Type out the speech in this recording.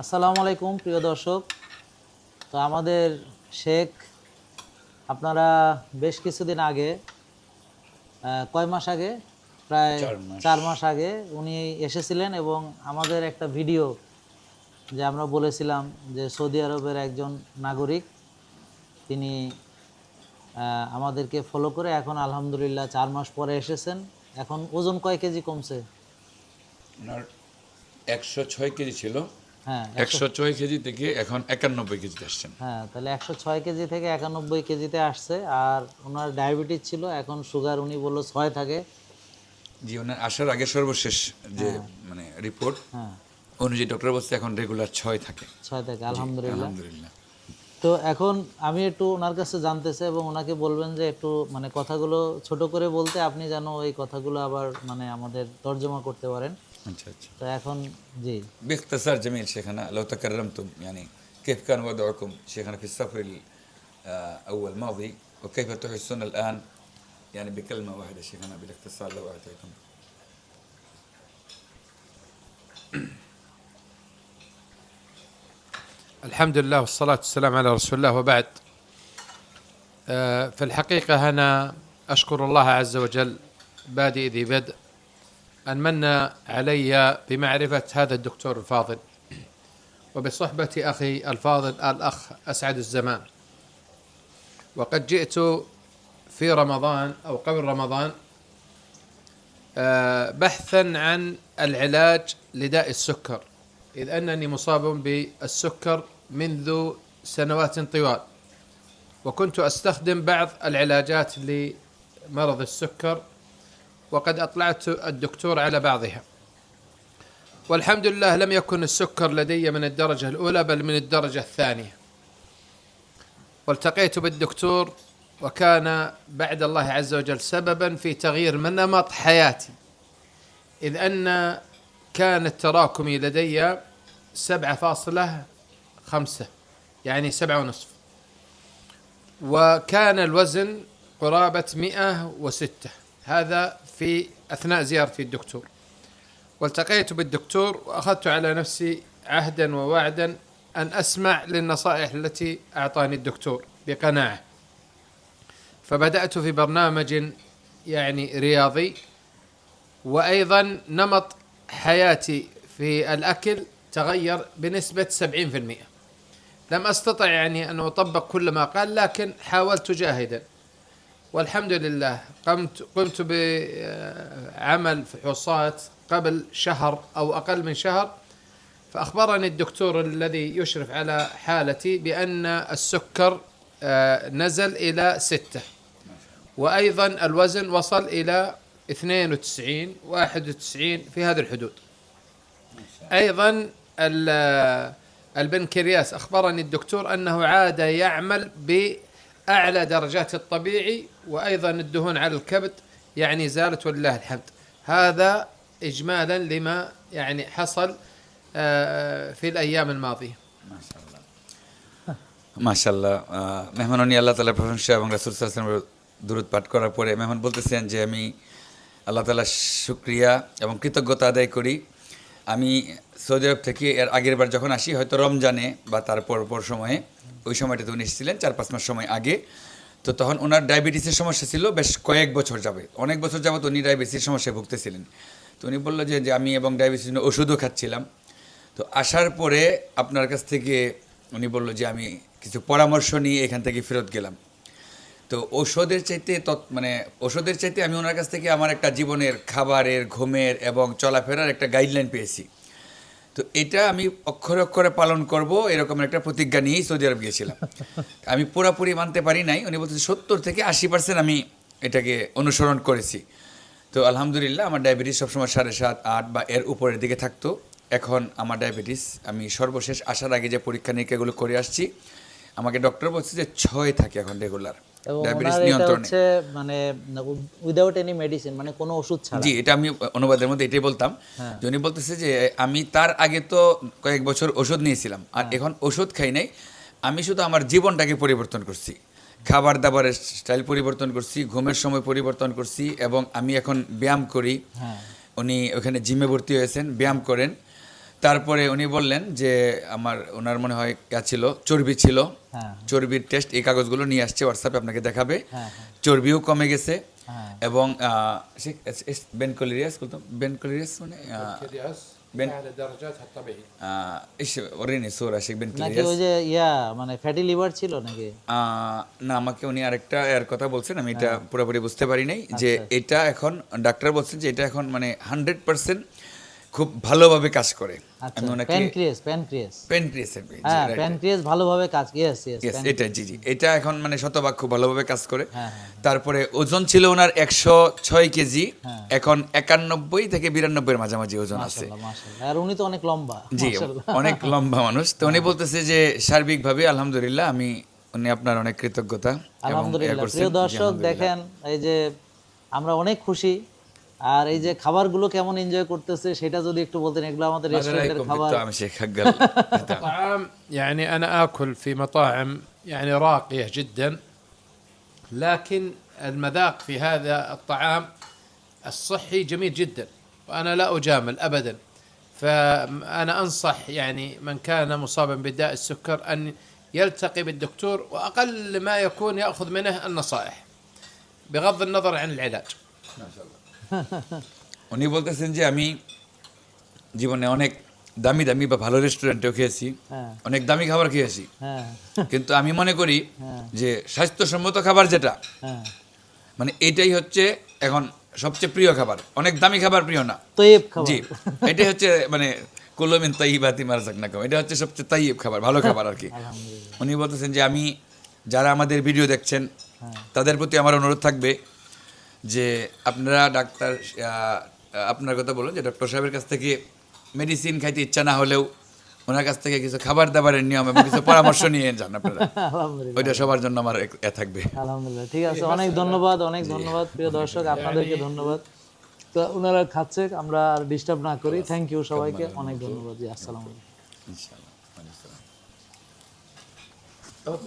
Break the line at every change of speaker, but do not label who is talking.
আসসালামু আলাইকুম প্রিয় দর্শক। তো আমাদের শেখ আপনারা বেশ কিছুদিন আগে কয় মাস আগে? প্রায় চার মাস। আগে উনি এসেছিলেন এবং আমাদের একটা ভিডিও যে আমরা বলেছিলাম যে সৌদি আরবের একজন নাগরিক তিনি আমাদেরকে ফলো করে এখন আলহামদুলিল্লাহ চার মাস পরে এসেছেন। এখন ওজন কয় কেজি কমছে?
একশো ছয় কেজি ছিল। একশো ছয় কেজি থেকে এখন একানব্বই কেজিতে আসছেন।
হ্যাঁ তাহলে একশো ছয় কেজি থেকে একানব্বই কেজিতে আসছে। আর ওনার ডায়াবেটিস ছিল এখন সুগার উনি বলল ছয় থাকে।
জি ওনার আসার আগে সর্বশেষ যে মানে রিপোর্ট
হ্যাঁ।
অনুযায়ী ডক্টর বলছে এখন রেগুলার ছয় থাকে।
ছয় থাকে আলহামদুলিল্লাহ।
আলহামদুলিল্লাহ।
তো এখন আমি একটু ওনার কাছে জানতে চাই এবং ওনাকে বলবেন যে একটু মানে কথাগুলো ছোট করে বলতে আপনি যেন ওই কথাগুলো আবার মানে আমাদের তর্জমা করতে পারেন।
আচ্ছা আচ্ছা
তো এখন জি
باختصار جميل شيخنا لو تكرمتم يعني كيف كان وضعكم شيخنا في الصف الأول الماضي وكيف تحسون الآن يعني بكلمة واحدة شيخنا بالاختصار لو أعطيتم
الحمد لله والصلاة والسلام على رسول الله وبعد آه، في الحقيقة أنا أشكر الله عز وجل بادئ ذي بدء أن من علي بمعرفة هذا الدكتور الفاضل. وبصحبة أخي الفاضل الأخ أسعد الزمان. وقد جئت في رمضان أو قبل رمضان آه، بحثا عن العلاج لداء السكر إذ أنني مصاب بالسكر منذ سنوات طوال. وكنت أستخدم بعض العلاجات لمرض السكر وقد أطلعت الدكتور على بعضها. والحمد لله لم يكن السكر لدي من الدرجة الأولى بل من الدرجة الثانية. والتقيت بالدكتور وكان بعد الله عز وجل سببا في تغيير من نمط حياتي. إذ أن كان التراكمي لدي سبعة فاصلة خمسة يعني سبعة ونصف. وكان الوزن قرابة مئة وستة. هذا في أثناء زيارتي الدكتور. والتقيت بالدكتور وأخذت على نفسي عهدا ووعدا أن أسمع للنصائح التي أعطاني الدكتور بقناعة. فبدأت في برنامج يعني رياضي وأيضا نمط حياتي في الأكل تغير بنسبة 70% لم أستطع يعني أن أطبق كل ما قال لكن حاولت جاهدا. والحمد لله. قمت قمت بعمل فحوصات قبل شهر أو أقل من شهر فأخبرني الدكتور الذي يشرف على حالتي بأن السكر آه، نزل إلى ستة. وأيضا الوزن وصل إلى 92 91 في هذه الحدود. أيضا ال- البنكرياس أخبرني الدكتور أنه عاد يعمل بأعلى درجات الطبيعي وأيضا الدهون على الكبد يعني زالت ولله الحمد هذا إجمالا لما يعني حصل آه، في الأيام الماضية
মাশাল্লাহ আহ, মেহমান উনি আল্লাহ তালার প্রশংসা এবং রাসুল সাল্লামের দূরত পাঠ করার পরে মেহমান বলতেছেন যে আমি আল্লাহ তালার শুক্রিয়া এবং কৃতজ্ঞতা আদায় করি আমি সৌদি আরব থেকে এর আগের বার যখন আসি, হয়তো রমজানে বা তার পর পর সময়ে, ওই সময়টাতে উনি এসেছিলেন, চার পাঁচ মাস সময় আগে। তো তখন ওনার ডায়াবেটিসের সমস্যা ছিল, বেশ কয়েক বছর যাবে অনেক বছর যাবত উনি ডায়াবেটিসের সমস্যায় ভুগতেছিলেন। তো উনি বলল যে আমি এবং ডায়াবেটিস ওষুধও খাচ্ছিলাম। তো আসার পরে আপনার কাছ থেকে উনি বলল যে, আমি কিছু পরামর্শ নিয়ে এখান থেকে ফেরত গেলাম। তো ঔষধের চাইতে তৎ মানে ওষুধের চাইতে আমি ওনার কাছ থেকে আমার একটা জীবনের খাবারের ঘুমের এবং চলাফেরার একটা গাইডলাইন পেয়েছি। তো এটা আমি অক্ষরে অক্ষরে পালন করব এরকম একটা প্রতিজ্ঞা নিয়েই সৌদি আরব গিয়েছিলাম। আমি পুরোপুরি মানতে পারি নাই উনি বলছেন সত্তর থেকে আশি পার্সেন্ট আমি এটাকে অনুসরণ করেছি। তো আলহামদুলিল্লাহ আমার ডায়াবেটিস সবসময় সাড়ে সাত আট বা এর উপরের দিকে থাকতো। এখন আমার ডায়াবেটিস আমি সর্বশেষ আসার আগে যে পরীক্ষা নিরীক্ষাগুলো করে আসছি আমাকে ডক্টর বলছে যে ছয় থাকে এখন রেগুলার
এবং এটা হচ্ছে মানে উইদাউট এনি মেডিসিন মানে কোনো ওষুধ ছাড়া।
জি এটা আমি অনুবাদের মধ্যে এটাই বলতাম। যে বলতেছে যে আমি তার আগে তো কয়েক বছর ওষুধ নিয়েছিলাম আর এখন ওষুধ খাই নাই। আমি শুধু আমার জীবনটাকে পরিবর্তন করছি। খাবার দাবারের স্টাইল পরিবর্তন করছি ঘুমের সময় পরিবর্তন করছি এবং আমি এখন ব্যায়াম করি।
হ্যাঁ।
উনি ওখানে জিমে ভর্তি হয়েছেন ব্যায়াম করেন। তারপরে উনি বললেন যে আমার ওনার মনে হয় ছিল চর্বি ছিল। চর্বির টেস্ট এই কাগজগুলো নিয়ে আসছে হোয়াটসঅ্যাপে আপনাকে দেখাবে। চর্বিও কমে গেছে এবং বেনকলিরিয়াস বলতাম বেনকলিরিয়াস মানে আমি এটা পুরোপুরি বুঝতে পারি নাই যে এটা এখন ডাক্তার বলছেন যে এটা এখন মানে হান্ড্রেড পার্সেন্ট খুব ভালোভাবে কাজ করে।
আচ্ছা
আমি ওনাকে
প্যানক্রিয়াস প্যানক্রিয়াস
পেনক্রিয়াসের
হ্যাঁ প্যানক্রিয়াস ভালোভাবে কাজ ইয়েস ইয়েস
ইয়েস এটা জি জি। এটা এখন মানে শতভাগ খুব ভালোভাবে কাজ করে।
হ্যাঁ, হ্যাঁ।
তারপরে ওজন ছিল ওনার একশো ছয় কেজি।
হ্যাঁ।
এখন একানব্বই থেকে বিরানব্বই এর মাঝামাঝি ওজন আছে।
আর উনি তো অনেক লম্বা
জি অনেক লম্বা মানুষ। তো উনি বলতেছে যে সার্বিকভাবে আলহামদুলিল্লাহ আমি উনি আপনার অনেক কৃতজ্ঞতা
আলহামদুলিল্লাহ। প্রিয় দর্শক দেখেন এই যে আমরা অনেক খুশি আর এই যে খাবারগুলো কেমন এনজয় করতেছে সেটা যদি একটু বলতেন এগুলো আমাদের
ماذا
রেস্টুরেন্টের
رايكم
খাবার
بالطعم شيخ حقل
طعام يعني أنا آكل في مطاعم يعني راقية جدا لكن المذاق في هذا الطعام الصحي جميل جدا وأنا لا أجامل أبدا فأنا أنصح يعني من كان مصابا بداء السكر أن يلتقي بالدكتور وأقل ما يكون يأخذ منه النصائح بغض النظر عن العلاج
উনি বলতেছেন যে আমি জীবনে অনেক দামি দামি বা ভালো রেস্টুরেন্টেও খেয়েছি।
হ্যাঁ।
অনেক দামি খাবার খেয়েছি।
হ্যাঁ।
কিন্তু আমি মনে করি
হ্যাঁ।
যে স্বাস্থ্যসম্মত খাবার যেটা মানে এটাই হচ্ছে এখন সবচেয়ে প্রিয় খাবার। অনেক দামি খাবার প্রিয় না। জি এটাই হচ্ছে মানে কুলমিন তাইবাতি মারজাক না এটা হচ্ছে সবচেয়ে তাইব খাবার ভালো খাবার আর কি। উনি বলতেছেন যে আমি যারা আমাদের ভিডিও দেখছেন তাদের প্রতি আমার অনুরোধ থাকবে যে আপনারা ডাক্তার আপনার কথা বলুন যে ডক্টর সাহেবের কাছ থেকে মেডিসিন খাইতে ইচ্ছা না হলেও ওনার কাছ থেকে কিছু খাবার দাবারের নিয়ম এবং কিছু পরামর্শ নিয়ে যান আপনারা। ওইটা সবার জন্য আমার এ থাকবে।
আলহামদুলিল্লাহ ঠিক আছে। অনেক ধন্যবাদ অনেক ধন্যবাদ প্রিয় দর্শক আপনাদেরকে ধন্যবাদ। তো ওনারা খাচ্ছে আমরা আর ডিস্টার্ব না করি। থ্যাংক ইউ সবাইকে। অনেক ধন্যবাদ জি আসসালামু আলাইকুম।
ইনশাআল্লাহ।